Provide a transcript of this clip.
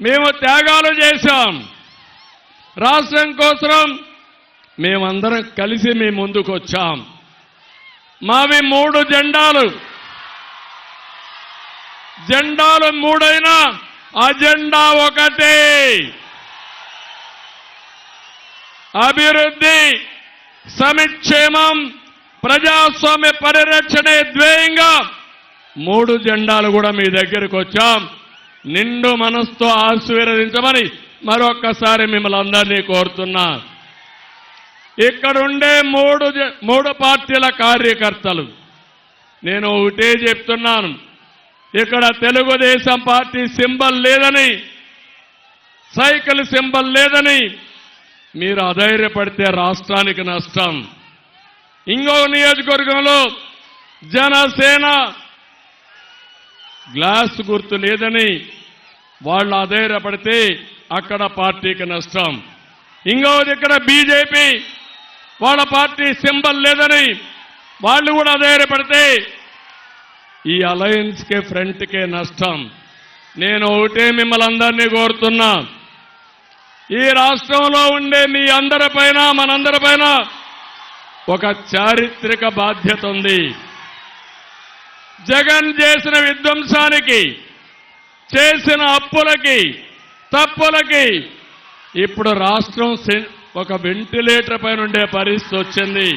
మేము త్యాగాలు చేశాం. రాష్ట్రం కోసం మేమందరం కలిసి మీ ముందుకు వచ్చాం. మావి మూడు జెండాలు. జెండాలు మూడైనా అజెండా ఒకటే. అభివృద్ధి సమిక్షేమం ప్రజాస్వామ్య పరిరక్షణే ధ్యేయంగా మూడు జెండాలు కూడా మీ దగ్గరకు వచ్చాం. నిండు మనస్తో ఆశీర్వదించమని మరొక్కసారి మిమ్మల్ని అందరినీ కోరుతున్నా. ఇక్కడుండే మూడు మూడు పార్టీల కార్యకర్తలు. నేను ఒకటే చెప్తున్నాను. ఇక్కడ తెలుగుదేశం పార్టీ సింబల్ లేదని సైకిల్ సింబల్ లేదని మీరు అధైర్యపడితే రాష్ట్రానికి నష్టం. ఇంకో నియోజకవర్గంలో జనసేన గ్లాస్ గుర్తు లేదని వాళ్ళు అధైర్యపడితే అక్కడ పార్టీకి నష్టం. ఇంకోది ఇక్కడ బీజేపీ వాళ్ళ పార్టీ సింబల్ లేదని వాళ్ళు కూడా అధైర్యపడితే ఈ అలయన్స్కే ఫ్రంట్కే నష్టం. నేను ఒకటే మిమ్మల్ని అందరినీ కోరుతున్నా. ఈ రాష్ట్రంలో ఉండే మీ అందరిపైన మనందరిపైన ఒక చారిత్రక బాధ్యత ఉంది. జగన్ చేసిన విధ్వంసానికి చేసిన అప్పులకి తప్పులకి. ఇప్పుడు రాష్ట్రం ఒక వెంటిలేటర్ పైన ఉండే పరిస్థితి వచ్చింది.